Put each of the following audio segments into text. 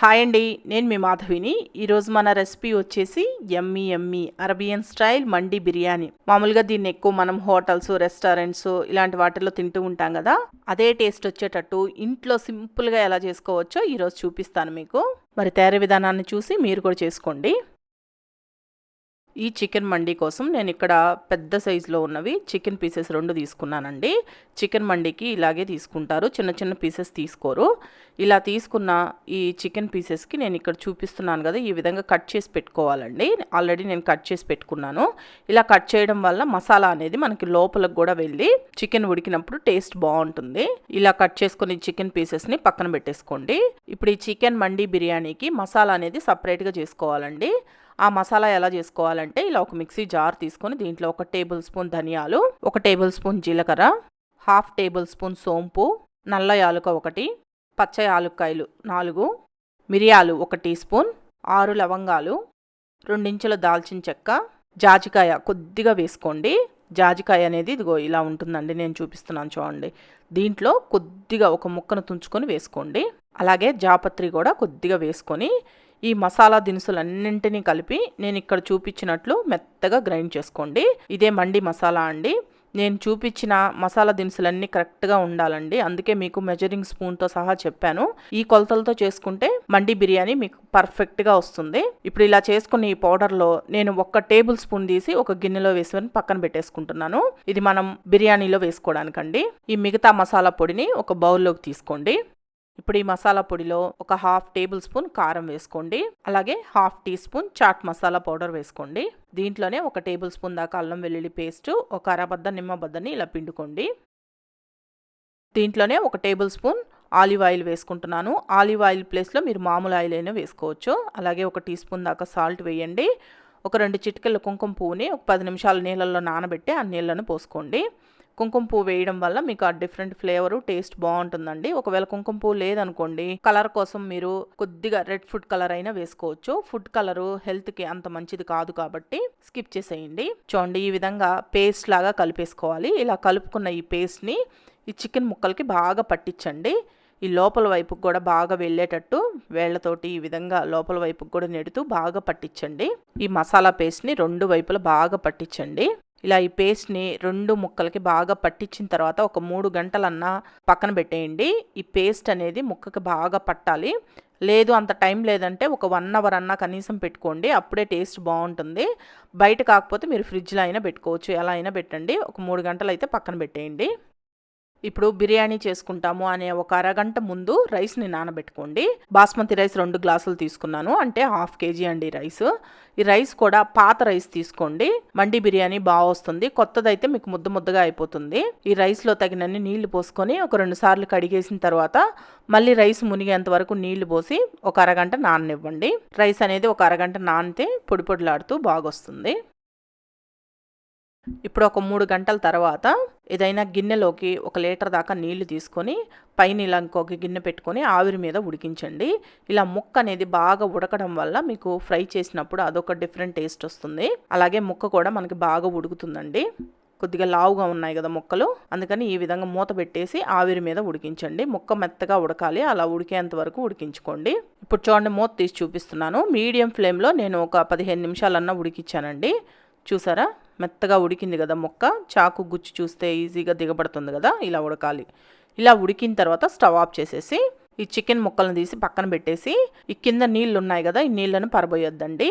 Hi అండి నేను మీ మాధవిని. ఈరోజు మన రెసిపీ వచ్చేసి ఎమ్మీ ఎమ్మి అరబియన్ స్టైల్ మండి బిర్యానీ. మామూలుగా దీన్ని ఎక్కువ మనం హోటల్స్ రెస్టారెంట్స్ ఇలాంటి వాటిల్లో తింటూ ఉంటాం కదా. అదే టేస్ట్ వచ్చేటట్టు ఇంట్లో సింపుల్గా ఎలా చేసుకోవచ్చో ఈరోజు చూపిస్తాను మీకు. మరి తయారీ విధానాన్ని చూసి మీరు కూడా చేసుకోండి. ఈ చికెన్ మండీ కోసం నేను ఇక్కడ పెద్ద సైజులో ఉన్నవి చికెన్ పీసెస్ రెండు తీసుకున్నానండి. చికెన్ మండీకి ఇలాగే తీసుకుంటారు. చిన్న చిన్న పీసెస్ తీసుకోరు. ఇలా తీసుకున్న ఈ చికెన్ పీసెస్కి నేను ఇక్కడ చూపిస్తున్నాను కదా ఈ విధంగా కట్ చేసి పెట్టుకోవాలండి. ఆల్రెడీ నేను కట్ చేసి పెట్టుకున్నాను. ఇలా కట్ చేయడం వల్ల మసాలా అనేది మనకి లోపలకు కూడా వెళ్ళి చికెన్ ఉడికినప్పుడు టేస్ట్ బాగుంటుంది. ఇలా కట్ చేసుకుని చికెన్ పీసెస్ని పక్కన పెట్టేసుకోండి. ఇప్పుడు ఈ చికెన్ మండీ బిర్యానీకి మసాలా అనేది సపరేట్గా చేసుకోవాలండి. ఆ మసాలా ఎలా చేసుకోవాలంటే ఇలా ఒక మిక్సీ జార్ తీసుకొని దీంట్లో ఒక టేబుల్ స్పూన్ ధనియాలు ఒక టేబుల్ స్పూన్ జీలకర్ర హాఫ్ టేబుల్ స్పూన్ సోంపు నల్ల యాలుక ఒకటి పచ్చ యాలుక్కాయలు నాలుగు మిరియాలు ఒక టీ స్పూన్ ఆరు లవంగాలు రెండించుల దాల్చిన చెక్క జాజికాయ కొద్దిగా వేసుకోండి. జాజికాయ అనేది ఇదిగో ఇలా ఉంటుందండి నేను చూపిస్తున్నాను చూడండి. దీంట్లో కొద్దిగా ఒక ముక్కను తుంచుకొని వేసుకోండి. అలాగే జాపత్రి కూడా కొద్దిగా వేసుకొని ఈ మసాలా దినుసులన్నింటినీ కలిపి నేను ఇక్కడ చూపించినట్లు మెత్తగా గ్రైండ్ చేసుకోండి. ఇదే మండి మసాలా అండి. నేను చూపించిన మసాలా దినుసులన్నీ కరెక్ట్గా ఉండాలండి. అందుకే మీకు మెజరింగ్ స్పూన్తో సహా చెప్పాను. ఈ కొలతలతో చేసుకుంటే మండి బిర్యానీ మీకు పర్ఫెక్ట్గా వస్తుంది. ఇప్పుడు ఇలా చేసుకున్న ఈ పౌడర్లో నేను ఒక టేబుల్ స్పూన్ తీసి ఒక గిన్నెలో వేసుకొని పక్కన పెట్టేసుకుంటున్నాను. ఇది మనం బిర్యానీలో వేసుకోవడానికండి. ఈ మిగతా మసాలా పొడిని ఒక బౌల్లోకి తీసుకోండి. ఇప్పుడు ఈ మసాలా పొడిలో ఒక హాఫ్ టేబుల్ స్పూన్ కారం వేసుకోండి. అలాగే half tea spoon chaat masala powder వేసుకోండి. దీంట్లోనే ఒక టేబుల్ స్పూన్ దాకా అల్లం వెల్లుల్లి పేస్ట్ ఒక అరబద్ద నిమ్మబద్దని ఇలా పిండుకోండి. దీంట్లోనే ఒక టేబుల్ స్పూన్ ఆలివ్ ఆయిల్ వేసుకుంటున్నాను. ఆలివ్ ఆయిల్ ప్లేస్లో మీరు మామూలు ఆయిల్ అయినా వేసుకోవచ్చు. అలాగే ఒక టీ స్పూన్ దాకా సాల్ట్ వేయండి. ఒక రెండు చిటికెళ్ళ కుంకుమ పువ్వుని ఒక పది నిమిషాలు నీళ్ళల్లో నానబెట్టి ఆ నీళ్ళను పోసుకోండి. కుంకుమ పువ్వు వేయడం వల్ల మీకు ఆ డిఫరెంట్ ఫ్లేవర్ టేస్ట్ బాగుంటుందండి. ఒకవేళ కుంకుమ పువ్వు లేదనుకోండి కలర్ కోసం మీరు కొద్దిగా రెడ్ ఫుడ్ కలర్ అయినా వేసుకోవచ్చు. ఫుడ్ కలరు హెల్త్కి అంత మంచిది కాదు కాబట్టి స్కిప్ చేసేయండి. చూడండి ఈ విధంగా పేస్ట్ లాగా కలిపేసుకోవాలి. ఇలా కలుపుకున్న ఈ పేస్ట్ని ఈ చికెన్ ముక్కలకి బాగా పట్టించండి. ఈ లోపల వైపుకి కూడా బాగా వెళ్ళేటట్టు వేళ్ళతోటి ఈ విధంగా లోపల వైపుకి కూడా నెడుతూ బాగా పట్టించండి. ఈ మసాలా పేస్ట్ని రెండు వైపులా బాగా పట్టించండి. ఇలా ఈ పేస్ట్ని రెండు ముక్కలకి బాగా పట్టించిన తర్వాత ఒక మూడు గంటలన్నా పక్కన పెట్టేయండి. ఈ పేస్ట్ అనేది ముక్కకి బాగా పట్టాలి. లేదు అంత టైం లేదంటే ఒక వన్ అవర్ అన్నా కనీసం పెట్టుకోండి. అప్పుడే టేస్ట్ బాగుంటుంది. బయట కాకపోతే మీరు ఫ్రిడ్జ్లో అయినా పెట్టుకోవచ్చు. ఎలా అయినా పెట్టండి. ఒక మూడు గంటలు అయితే పక్కన పెట్టేయండి. ఇప్పుడు బిర్యానీ చేసుకుంటాము అనే ఒక అరగంట ముందు రైస్ని నానబెట్టుకోండి. బాస్మతి రైస్ రెండు గ్లాసులు తీసుకున్నాను అంటే హాఫ్ కేజీ అండి రైస్. ఈ రైస్ కూడా పాత రైస్ తీసుకోండి. మండి బిర్యానీ బాగా వస్తుంది. కొత్తదైతే మీకు ముద్ద ముద్దగా అయిపోతుంది. ఈ రైస్లో తగినన్ని నీళ్ళు పోసుకొని ఒక రెండు సార్లు కడిగేసిన తర్వాత మళ్ళీ రైస్ మునిగేంత వరకు నీళ్ళు పోసి ఒక అరగంట నాననివ్వండి. రైస్ అనేది ఒక అరగంట నానితే పొడి పొడిలాడుతూ బాగొస్తుంది. ఇప్పుడు ఒక మూడు గంటల తర్వాత ఏదైనా గిన్నెలోకి ఒక లీటర్ దాకా నీళ్ళు తీసుకొని పైన ఇలా ఇంకొక గిన్నె పెట్టుకొని ఆవిరి మీద ఉడికించండి. ఇలా ముక్క అనేది బాగా ఉడకడం వల్ల మీకు ఫ్రై చేసినప్పుడు అదొక డిఫరెంట్ టేస్ట్ వస్తుంది. అలాగే ముక్క కూడా మనకి బాగా ఉడుకుతుందండి. కొద్దిగా లావుగా ఉన్నాయి కదా ముక్కలు. అందుకని ఈ విధంగా మూత పెట్టేసి ఆవిరి మీద ఉడికించండి. ముక్క మెత్తగా ఉడకాలి. అలా ఉడికేంత వరకు ఉడికించుకోండి. ఇప్పుడు చూడండి మూత తీసి చూపిస్తున్నాను. మీడియం ఫ్లేమ్లో నేను ఒక పదిహేను నిమిషాలన్నా ఉడికించానండి చూసారా? మెత్తగా ఉడికింది కదా మొక్క చాకు గుచ్చి చూస్తే ఈజీగా దిగబడుతుంది కదా ఇలా ఉడకాలి. ఇలా ఉడికిన తర్వాత స్టవ్ ఆఫ్ చేసేసి ఈ చికెన్ ముక్కలను తీసి పక్కన పెట్టేసి ఈ కింద నీళ్ళు ఉన్నాయి కదా ఈ నీళ్ళను పరబోయొద్దండి.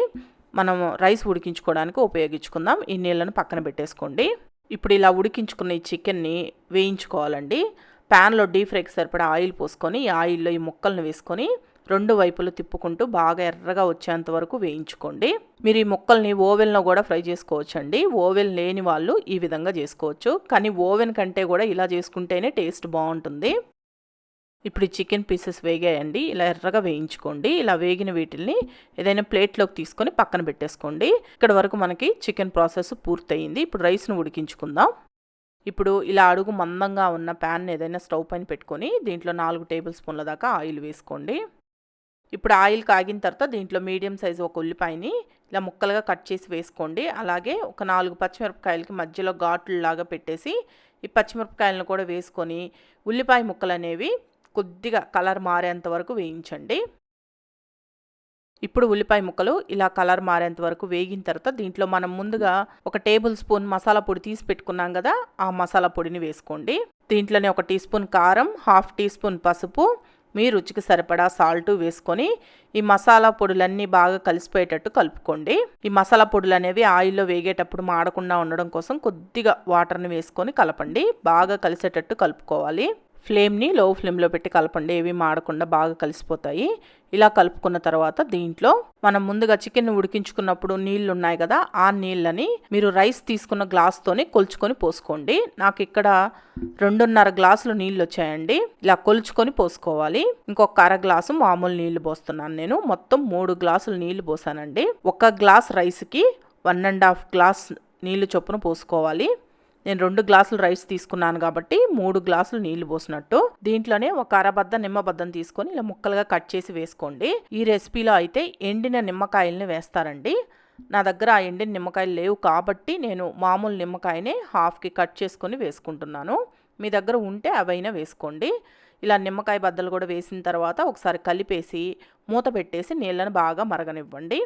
మనం రైస్ ఉడికించుకోవడానికి ఉపయోగించుకుందాం ఈ నీళ్ళను పక్కన పెట్టేసుకోండి. ఇప్పుడు ఇలా ఉడికించుకున్న ఈ చికెన్ని వేయించుకోవాలండి. ప్యాన్లో డీప్ ఫ్రైకి సరిపడా ఆయిల్ పోసుకొని ఈ ఆయిల్లో ఈ ముక్కలను వేసుకొని రెండు వైపులు తిప్పుకుంటూ బాగా ఎర్రగా వచ్చేంత వరకు వేయించుకోండి. మీరు ఈ ముక్కల్ని ఓవెన్లో కూడా ఫ్రై చేసుకోవచ్చండి. ఓవెన్ లేని వాళ్ళు ఈ విధంగా చేసుకోవచ్చు. కానీ ఓవెన్ కంటే కూడా ఇలా చేసుకుంటేనే టేస్ట్ బాగుంటుంది. ఇప్పుడు చికెన్ పీసెస్ వేగాయండి. ఇలా ఎర్రగా వేయించుకోండి. ఇలా వేగిన వీటిల్ని ఏదైనా ప్లేట్లోకి తీసుకొని పక్కన పెట్టేసుకోండి. ఇక్కడ వరకు మనకి చికెన్ ప్రాసెస్ పూర్తయింది. ఇప్పుడు రైస్ను ఉడికించుకుందాం. ఇప్పుడు ఇలా అడుగు మందంగా ఉన్న ప్యాన్ ఏదైనా స్టవ్ పైన పెట్టుకొని దీంట్లో నాలుగు టేబుల్ స్పూన్ల దాకా ఆయిల్ వేసుకోండి. ఇప్పుడు ఆయిల్ కాగిన తర్వాత దీంట్లో మీడియం సైజు ఒక ఉల్లిపాయని ఇలా ముక్కలుగా కట్ చేసి వేసుకోండి. అలాగే ఒక నాలుగు పచ్చిమిరపకాయలకి మధ్యలో ఘాట్లు లాగా పెట్టేసి ఈ పచ్చిమిరపకాయలను కూడా వేసుకొని ఉల్లిపాయ ముక్కలు అనేవి కొద్దిగా కలర్ మారేంత వరకు వేయించండి. ఇప్పుడు ఉల్లిపాయ ముక్కలు ఇలా కలర్ మారేంత వరకు వేగిన తర్వాత దీంట్లో మనం ముందుగా ఒక టేబుల్ స్పూన్ మసాలా పొడి తీసి పెట్టుకున్నాం కదా ఆ మసాలా పొడిని వేసుకోండి. దీంట్లోనే ఒక టీ స్పూన్ కారం హాఫ్ టీ స్పూన్ పసుపు మీ రుచికి సరిపడా సాల్ట్ వేసుకొని ఈ మసాలా పొడులన్నీ బాగా కలిసిపోయేటట్టు కలుపుకోండి. ఈ మసాలా పొడులు అనేవి ఆయిల్లో వేగేటప్పుడు మాడకుండా ఉండడం కోసం కొద్దిగా వాటర్ని వేసుకొని కలపండి. బాగా కలిసేటట్టు కలుపుకోవాలి. ఫ్లేమ్ని లో ఫ్లేమ్లో పెట్టి కలపండి. ఏవి మాడకుండా బాగా కలిసిపోతాయి. ఇలా కలుపుకున్న తర్వాత దీంట్లో మనం ముందుగా చికెన్ ఉడికించుకున్నప్పుడు నీళ్ళు ఉన్నాయి కదా ఆ నీళ్ళని మీరు రైస్ తీసుకున్న గ్లాస్తోని కొలుచుకొని పోసుకోండి. నాకు ఇక్కడ రెండున్నర గ్లాసులు నీళ్ళు వచ్చాయండి. ఇలా కొలుచుకొని పోసుకోవాలి. ఇంకొక అర గ్లాసు మామూలు నీళ్ళు పోస్తున్నాను నేను. మొత్తం మూడు గ్లాసులు నీళ్ళు పోసానండి. ఒక గ్లాస్ రైస్కి వన్ అండ్ హాఫ్ గ్లాస్ నీళ్ళు చొప్పున పోసుకోవాలి. నేను రెండు గ్లాసులు రైస్ తీసుకున్నాను కాబట్టి మూడు గ్లాసులు నీళ్ళు పోసినట్టు. దీంట్లోనే ఒక అరబద్ద నిమ్మబద్దం తీసుకొని ఇలా ముక్కలుగా కట్ చేసి వేసుకోండి. ఈ రెసిపీలో అయితే ఎండిన నిమ్మకాయల్ని వేస్తారండి నా దగ్గర ఆ ఎండిన నిమ్మకాయలు లేవు కాబట్టి నేను మామూలు నిమ్మకాయనే హాఫ్కి కట్ చేసుకొని వేసుకుంటున్నాను. మీ దగ్గర ఉంటే అవైనా వేసుకోండి. ఇలా నిమ్మకాయ బద్దలు కూడా వేసిన తర్వాత ఒకసారి కలిపేసి మూత పెట్టేసి నీళ్ళను బాగా మరగనివ్వండి.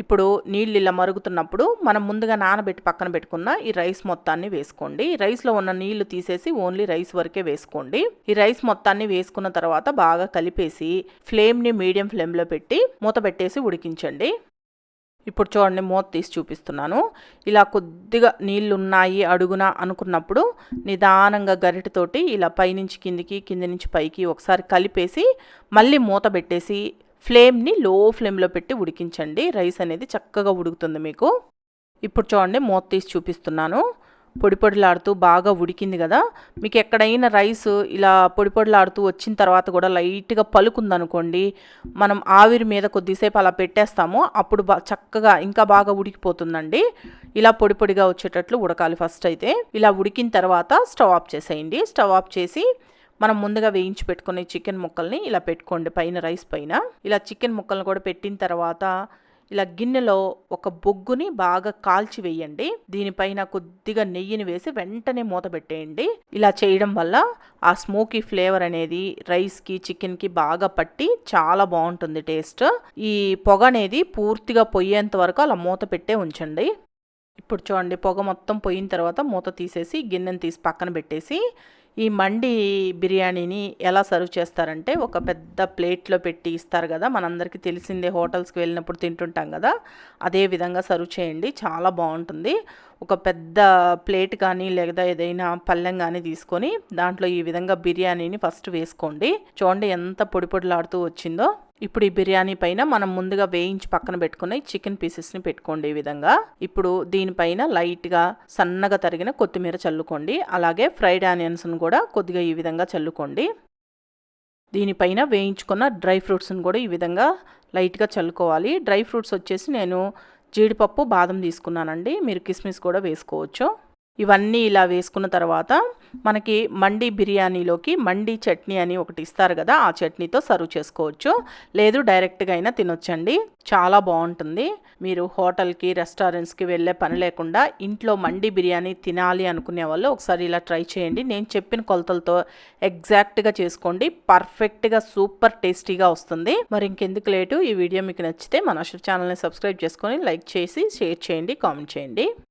ఇప్పుడు నీళ్ళు ఇలా మరుగుతున్నప్పుడు మనం ముందుగా నానబెట్టి పక్కన పెట్టుకున్న ఈ రైస్ మొత్తాన్ని వేసుకోండి. ఈ రైస్లో ఉన్న నీళ్ళు తీసేసి ఓన్లీ రైస్ వరకే వేసుకోండి. ఈ రైస్ మొత్తాన్ని వేసుకున్న తర్వాత బాగా కలిపేసి ఫ్లేమ్ని మీడియం ఫ్లేమ్లో పెట్టి మూత పెట్టేసి ఉడికించండి. ఇప్పుడు చూడండి మూత తీసి చూపిస్తున్నాను. ఇలా కొద్దిగా నీళ్ళు ఉన్నాయి అడుగున అనుకున్నప్పుడు నిదానంగా గరిటతోటి ఇలా పైనుంచి కిందికి కింది నుంచి పైకి ఒకసారి కలిపేసి మళ్ళీ మూత పెట్టేసి ఫ్లేమ్ని లో ఫ్లేమ్లో పెట్టి ఉడికించండి. రైస్ అనేది చక్కగా ఉడుకుతుంది మీకు. ఇప్పుడు చూడండి మూత తీసి చూపిస్తున్నాను. పొడి పొడిలాడుతూ బాగా ఉడికింది కదా. మీకు ఎక్కడైనా రైస్ ఇలా పొడి పొడిలాడుతూ వచ్చిన తర్వాత కూడా లైట్గా పలుకుందనుకోండి మనం ఆవిరి మీద కొద్దిసేపు అలా పెట్టేస్తాము. అప్పుడు చక్కగా ఇంకా బాగా ఉడికిపోతుందండి. ఇలా పొడి పొడిగా వచ్చేటట్లు ఉడకాలి ఫస్ట్ అయితే. ఇలా ఉడికిన తర్వాత స్టవ్ ఆఫ్ చేసేయండి. స్టవ్ ఆఫ్ చేసి మనం ముందుగా వేయించి పెట్టుకునే చికెన్ ముక్కల్ని ఇలా పెట్టుకోండి పైన రైస్ పైన. ఇలా చికెన్ ముక్కల్ని కూడా పెట్టిన తర్వాత ఇలా గిన్నెలో ఒక బొగ్గుని బాగా కాల్చి వేయండి. దీనిపైన కొద్దిగా నెయ్యిని వేసి వెంటనే మూత పెట్టేయండి. ఇలా చేయడం వల్ల ఆ స్మోకీ ఫ్లేవర్ అనేది రైస్కి చికెన్కి బాగా పట్టి చాలా బాగుంటుంది టేస్ట్. ఈ పొగ అనేది పూర్తిగా పొయ్యేంత వరకు అలా మూత పెట్టే ఉంచండి. ఇప్పుడు చూడండి పొగ మొత్తం పోయిన తర్వాత మూత తీసేసి గిన్నెని తీసి పక్కన పెట్టేసి ఈ మండి బిర్యానీని ఎలా సర్వ్ చేస్తారంటే ఒక పెద్ద ప్లేట్లో పెట్టి ఇస్తారు కదా మనందరికీ తెలిసిందే హోటల్స్కి వెళ్ళినప్పుడు తింటుంటాం కదా అదే విధంగా సర్వ్ చేయండి చాలా బాగుంటుంది. ఒక పెద్ద ప్లేట్ కానీ లేదా ఏదైనా పళ్ళెం కానీ తీసుకొని దాంట్లో ఈ విధంగా బిర్యానీని ఫస్ట్ వేసుకోండి. చూడండి ఎంత పొడి పొడిలాడుతూ వచ్చిందో. ఇప్పుడు ఈ బిర్యానీ పైన మనం ముందుగా వేయించి పక్కన పెట్టుకున్న చికెన్ పీసెస్ని పెట్టుకోండి ఈ విధంగా. ఇప్పుడు దీనిపైన లైట్గా సన్నగా తరిగిన కొత్తిమీర చల్లుకోండి. అలాగే ఫ్రైడ్ ఆనియన్స్ను కూడా కొద్దిగా ఈ విధంగా చల్లుకోండి. దీనిపైన వేయించుకున్న డ్రై ఫ్రూట్స్ని కూడా ఈ విధంగా లైట్గా చల్లుకోవాలి. డ్రై ఫ్రూట్స్ వచ్చేసి నేను జీడిపప్పు బాదం తీసుకున్నానండి. మీరు కిస్మిస్ కూడా వేసుకోవచ్చు. ఇవన్నీ ఇలా వేసుకున్న తర్వాత మనకి మండి బిర్యానీలోకి మండి చట్నీ అని ఒకటి ఇస్తారు కదా ఆ చట్నీతో సర్వ్ చేసుకోవచ్చు. లేదు డైరెక్ట్గా అయినా తినొచ్చండి. చాలా బాగుంటుంది. మీరు హోటల్కి రెస్టారెంట్స్కి వెళ్ళే పని లేకుండా ఇంట్లో మండి బిర్యానీ తినాలి అనుకునే వాళ్ళు ఒకసారి ఇలా ట్రై చేయండి. నేను చెప్పిన కొలతలతో ఎగ్జాక్ట్గా చేసుకోండి. పర్ఫెక్ట్గా సూపర్ టేస్టీగా వస్తుంది. మరి ఇంకెందుకు లేటు? ఈ వీడియో మీకు నచ్చితే మన ఛానల్ని సబ్స్క్రైబ్ చేసుకొని లైక్ చేసి షేర్ చేయండి కామెంట్ చేయండి.